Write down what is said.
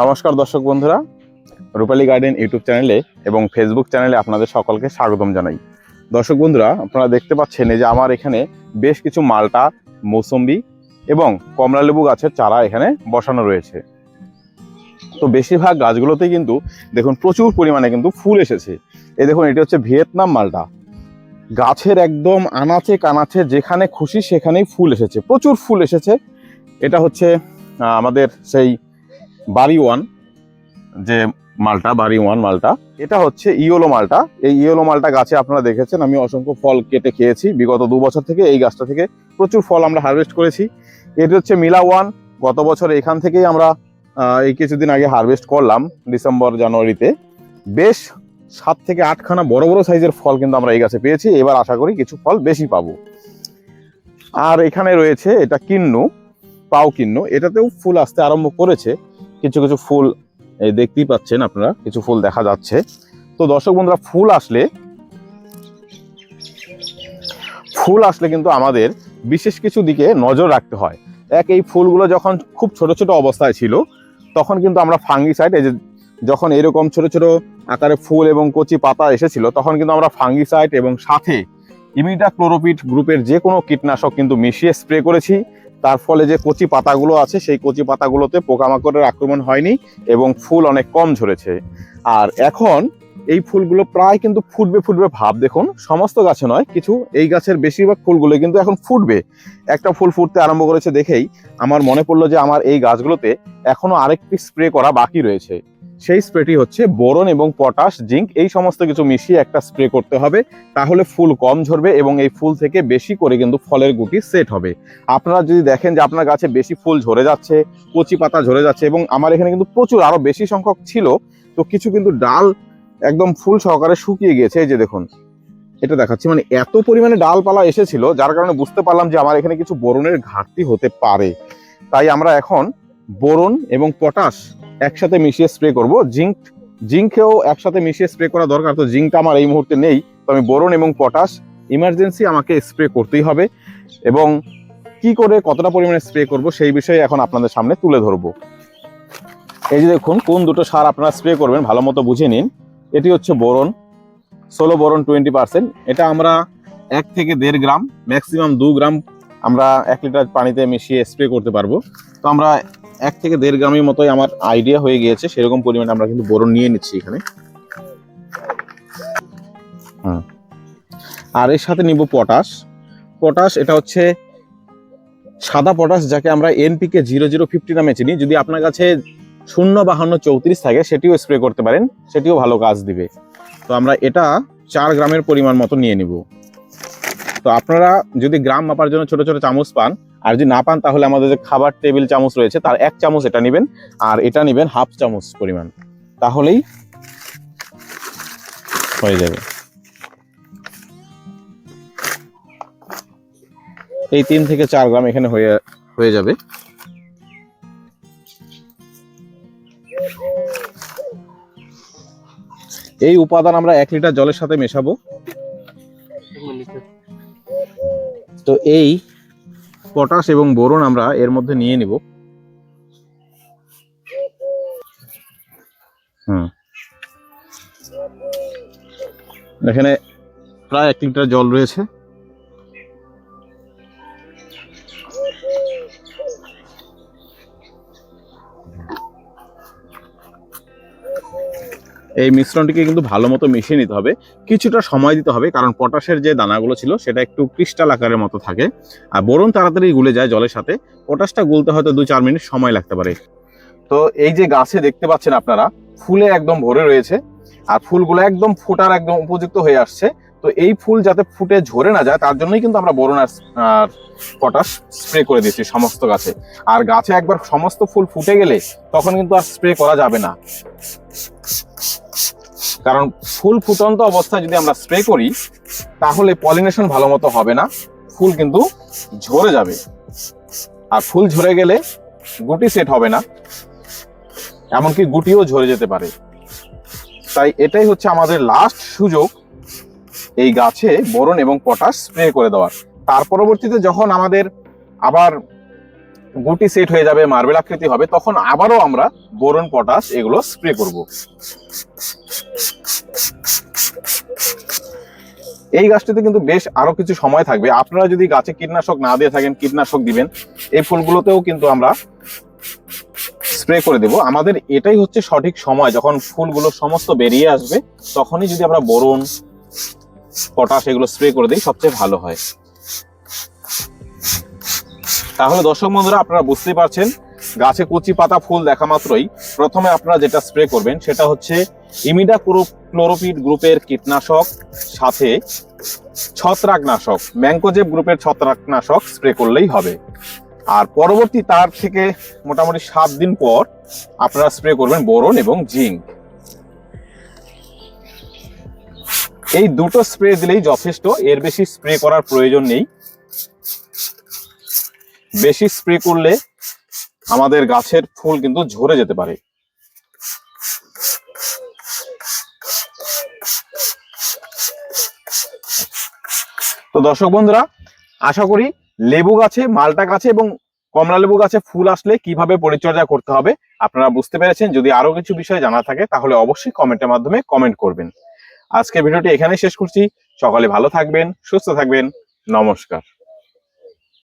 নমস্কার দর্শক বন্ধুরা, রূপালী গার্ডেন ইউটিউব চ্যানেলে এবং ফেসবুক চ্যানেলে আপনাদের সকলকে স্বাগতম জানাই। দর্শক বন্ধুরা, আপনারা দেখতে পাচ্ছেন যে আমার এখানে বেশ কিছু মালটা, মৌসম্বি এবং কমলালেবু গাছের চারা এখানে বসানো রয়েছে। তো বেশিরভাগ গাছগুলোতেই কিন্তু দেখুন প্রচুর পরিমাণে কিন্তু ফুল এসেছে। এ দেখুন, এটি হচ্ছে ভিয়েতনাম মালটা। গাছের একদম আনাচে কানাচে যেখানে খুশি সেখানেই ফুল এসেছে, প্রচুর ফুল এসেছে। এটা হচ্ছে আমাদের সেই বাড়ি ওয়ান, যে মালটা, বাড়ি ওয়ান মালটা, এটা হচ্ছে ইয়োলো মালটা। এই ইয়োলো মালটা গাছে আপনারা দেখেছেন, আমি অসংখ্য ফল কেটে খেয়েছি। বিগত দু বছর থেকে এই গাছটা থেকে প্রচুর ফল আমরা হারভেস্ট করেছি। এটি হচ্ছে মিলা ওয়ান। গত বছর এখান থেকেই আমরা এই কিছুদিন আগে হারভেস্ট করলাম, ডিসেম্বর জানুয়ারিতে। বেশ সাত থেকে আটখানা বড় বড় সাইজের ফল কিন্তু আমরা এই গাছে পেয়েছি। এবার আশা করি কিছু ফল বেশি পাবো। আর এখানে রয়েছে এটা কিন্নু, পাও কিন্নু। এটাতেও ফুল আসতে আরম্ভ করেছে। কিছু কিছু ফুল দেখতেই পাচ্ছেন আপনারা, কিছু ফুল দেখা যাচ্ছে। তো দর্শক বন্ধুরা, ফুল আসলে ফুল আসলে কিন্তু আমাদের বিশেষ কিছু দিকে নজর রাখতে হয়। এক, এই ফুলগুলো যখন খুব ছোট ছোট অবস্থায় ছিল, তখন কিন্তু আমরা ফাঙ্গিসাইড, এই যে যখন এরকম ছোট ছোট আকারে ফুল এবং কচি পাতা এসেছিল, তখন কিন্তু আমরা ফাঙ্গিসাইড এবং সাথে ইমিডা ক্লোরোপিড গ্রুপের যে কোনো কীটনাশক কিন্তু মিশিয়ে স্প্রে করেছি। তার ফলে যে কচি পাতাগুলো আছে, সেই কচি পাতাগুলোতে পোকামাকড়ের আক্রমণ হয়নি এবং ফুল অনেক কম ঝরেছে। আর এখন এই ফুলগুলো প্রায় কিন্তু ফুটবে ফুটবে ভাব। দেখুন, সমস্ত গাছে নয়, কিছু এই গাছের বেশিরভাগ ফুলগুলো কিন্তু এখন ফুটবে। একটা ফুল ফুটতে আরম্ভ করেছে দেখেই আমার মনে পড়ল যে আমার এই গাছগুলোতে এখনও আরেকটি স্প্রে করা বাকি রয়েছে। সেই স্প্রেটি হচ্ছে বোরন এবং পটাশ, জিঙ্ক, এই সমস্ত কিছু মিশিয়ে একটা স্প্রে করতে হবে। তাহলে ফুল কম ঝরবে এবং এই ফুল থেকে বেশি করে কিন্তু ফলের গুটি সেট হবে। আপনারা যদি দেখেন যে আপনার গাছে বেশি ফুল ঝরে যাচ্ছে, কচি পাতা ঝরে যাচ্ছে এবং আমার এখানে কিন্তু প্রচুর আরও বেশি সংখ্যক ছিল, তো কিছু কিন্তু ডাল একদম ফুল সহকারে শুকিয়ে গিয়েছে। এই যে দেখুন, এটা দেখাচ্ছি। মানে এত পরিমাণে ডালপালা এসেছিল, যার কারণে বুঝতে পারলাম যে আমার এখানে কিছু বোরনের ঘাটতি হতে পারে। তাই আমরা এখন বোরন এবং পটাশ একসাথে মিশিয়ে স্প্রে করব। জিঙ্ক, জিঙ্কেও একসাথে মিশিয়ে স্প্রে করা দরকার, তো জিঙ্কটা আমার এই মুহূর্তে নেই। তো আমি বোরন এবং পটাশ ইমার্জেন্সি আমাকে স্প্রে করতেই হবে। এবং কি করে কতটা পরিমাণে স্প্রে করব সেই বিষয়ে এখন আপনাদের সামনে তুলে ধরবো। এই যে দেখুন, কোন দুটো সার আপনারা স্প্রে করবেন, ভালো মতো বুঝে নিন। এটি হচ্ছে বোরন, ষোলো বোরন টোয়েন্টি পার্সেন্ট এটা আমরা এক থেকে দেড় গ্রাম ম্যাক্সিমাম দু গ্রাম আমরা এক লিটার পানিতে মিশিয়ে স্প্রে করতে পারব। তো আমরা এক থেকে দেড় গ্রামের মতোই আমার আইডিয়া হয়ে গিয়েছে। সেরকম পরিমাণে আমরা কিন্তু বোরন নিয়ে নিচ্ছি এখানে। হুম। আর এর সাথে নিব পটাশ পটাশ এটা হচ্ছে সাদা পটাশ যাকে আমরা এনপিকে জিরো জিরো ফিফটি নামে চিনি। যদি আপনার কাছে শূন্য বাহান্ন চৌত্রিশ থাকে, সেটিও স্প্রে করতে পারেন। সেটিও ভালো কাজ দিবে। তো আমরা এটা চার গ্রামের পরিমাণ মতো নিয়ে নিব। তো আপনারা যদি গ্রাম মাপার জন্য ছোট ছোট চামচ পান আর যদি না পান, তাহলে আমাদের যে খাবার টেবিল চামচ রয়েছে, তার এক চামচ এটা নেবেন, আর এটা নেবেন হাফ চামচ পরিমাণ। তাহলেই হয়ে যাবে। এই তিন থেকে চার গ্রাম এখানে হয়ে হয়ে যাবে। এই উপাদান আমরা এক লিটার জলের সাথে মেশাবো। তো এই পটাশ এবং বোরন আমরা এর মধ্যে নিয়ে নিব। হুম। এখানে প্রায় এক লিটার জল রয়েছে। এই মিশ্রণটিকে কিন্তু ভালো মতো মিশিয়ে নিতে হবে। কিছুটা সময় দিতে হবে, কারণ পটাশের যে দানাগুলো ছিল সেটা একটু ক্রিস্টাল আকারের মতো থাকে। আর বোরন তাড়াতাড়ি গুলে যায় জলের সাথে। পটাশটা গুলতে হয়তো দু চার মিনিট সময় লাগতে পারে। তো এই যে গাছে দেখতে পাচ্ছেন আপনারা, ফুলে একদম ভরে রয়েছে। আর ফুলগুলো একদম ফোটার একদম উপযুক্ত হয়ে আসছে। তো এই ফুল যাতে ফুটে ঝরে না যায়, তার জন্যই কিন্তু আমরা বোরন আর আর পটাশ স্প্রে করে দিচ্ছি সমস্ত গাছে। আর গাছে একবার সমস্ত ফুল ফুটে গেলে তখন কিন্তু আর স্প্রে করা যাবে না। কারণ ফুল ফুটন্ত অবস্থায় যদি আমরা স্প্রে করি, তাহলে পলিনেশন ভালো মতো হবে না, ফুল কিন্তু ঝরে যাবে। আর ফুল ঝরে গেলে গুটি সেট হবে না, এমনকি গুটিও ঝরে যেতে পারে। তাই এটাই হচ্ছে আমাদের লাস্ট সুযোগ। এই গাছে বোরন এবং পটাশ স্প্রে করে দেওয়ার। তার পরবর্তীতে যখন আমাদের আবার গুটি সেট হয়ে যাবে, মার্বেল আকৃতি হবে, তখন আবারও আমরা বোরন, পটাশ এগুলো স্প্রে করব। এই গাছটিতে কিন্তু বেশ আরও কিছু সময় থাকবে। আপনারা যদি গাছে কীটনাশক না দিয়ে থাকেন, কীটনাশক দিবেন, এই ফুলগুলোতেও কিন্তু আমরা স্প্রে করে দেব। আমাদের এটাই হচ্ছে সঠিক সময়। যখন ফুলগুলো সমস্ত বেরিয়ে আসবে, তখনই যদি আমরা বোরন পটাশ এগুলো স্প্রে করে দিই, সবচেয়ে ভালো হয়। তাহলে দর্শক বন্ধুরা, আপনারা বুঝতেই পারছেন, গাছে কচি পাতা ফুল দেখা মাত্রই। প্রথমে আপনারা যেটা স্প্রে করবেন, সেটা হচ্ছে ইমিডা ক্লোরোপিড গ্রুপের কীটনাশক, সাথে ছত্রাকনাশক ম্যাঙ্কোজেব গ্রুপের ছত্রাকনাশক স্প্রে করলেই হবে। আর পরবর্তী তার থেকে মোটামুটি সাত দিন পর আপনারা স্প্রে করবেন বোরন এবং জিঙ্ক। এই দুটো স্প্রে দিলেই যথেষ্ট। এর বেশি স্প্রে করার প্রয়োজন নেই। বেশি স্প্রে করলে আমাদের গাছের ফুল কিন্তু ঝরে যেতে পারে। তো দর্শক বন্ধুরা, আশা করি লেবু গাছে, মালটা গাছে এবং কমলা লেবু গাছে ফুল আসলে কীভাবে পরিচর্যা করতে হবে, আপনারা বুঝতে পেরেছেন। যদি আরও কিছু বিষয় জানা থাকে, তাহলে অবশ্যই কমেন্টের মাধ্যমে কমেন্ট করবেন। আজকে ভিডিওটি এখানে শেষ করছি। সকালে ভালো থাকবেন সুস্থ থাকবেন। নমস্কার।